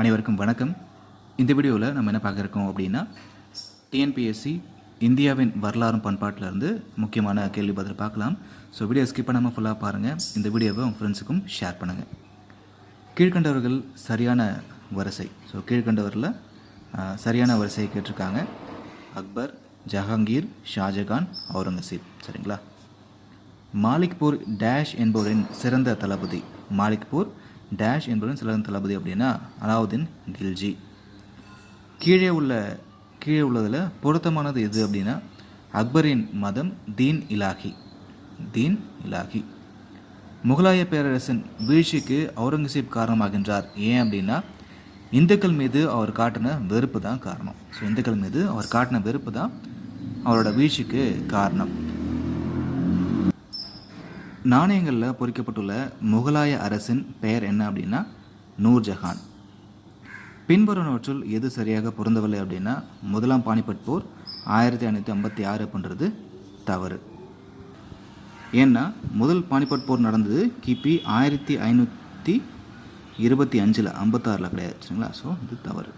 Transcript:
அனைவருக்கும் வணக்கம். இந்த வீடியோவில் நம்ம என்ன பார்க்க இருக்கோம் அப்படின்னா டிஎன்பிஎஸ்சி இந்தியாவின் வரலாறும் பண்பாட்டில் இருந்து முக்கியமான கேள்வி பதில் பார்க்கலாம். ஸோ வீடியோ ஸ்கிப் பண்ணாமல் ஃபுல்லாக பாருங்கள் இந்த வீடியோவை உங்கள் ஃப்ரெண்ட்ஸுக்கும் ஷேர் பண்ணுங்கள் கீழ்கண்டவர்கள் சரியான வரிசை. ஸோ கீழ்கண்டவரில் சரியான வரிசையை கேட்டிருக்காங்க. அக்பர் ஜஹாங்கீர் ஷாஜகான் அவுரங்கசீப். சரிங்களா? மாலிக்பூர் டேஷ் என்பவரின் சிறந்த தளபதி மாலிக்பூர் டேஷ் என்பவரின் சிலகன் தளபதி அப்படின்னா அலாவுதீன் கில்ஜி கீழே உள்ள கீழே உள்ளதில் பொருத்தமானது எது அப்படின்னா அக்பரின் மதம் தீன் இலாஹி தீன் இலாஹி முகலாய பேரரசின் வீழ்ச்சிக்கு அவுரங்கசீப் காரணமாகின்றார். ஏன் அப்படின்னா இந்துக்கள் மீது அவர் காட்டின வெறுப்பு தான் காரணம். ஸோ இந்துக்கள் மீது அவர் காட்டின வெறுப்பு தான் அவரோட வீழ்ச்சிக்கு காரணம். நாணயங்களில் பொறிக்கப்பட்டுள்ள முகலாய அரசின் பெயர் என்ன அப்படின்னா நூர்ஜஹான். பின்வருவனவற்றுள் எது சரியாக பொருந்தவில்லை அப்படின்னா முதலாம் பானிபட் போர் ஆயிரத்தி ஐநூற்றி ஐம்பத்தி ஆறு அப்படின்றது தவறு. ஏன்னா முதல் பானிபட் போர் நடந்தது கிபி ஆயிரத்தி ஐநூற்றி இருபத்தி அஞ்சில் ஐம்பத்தாறில் கிடையாது சரிங்களா? ஸோ இது தவறு.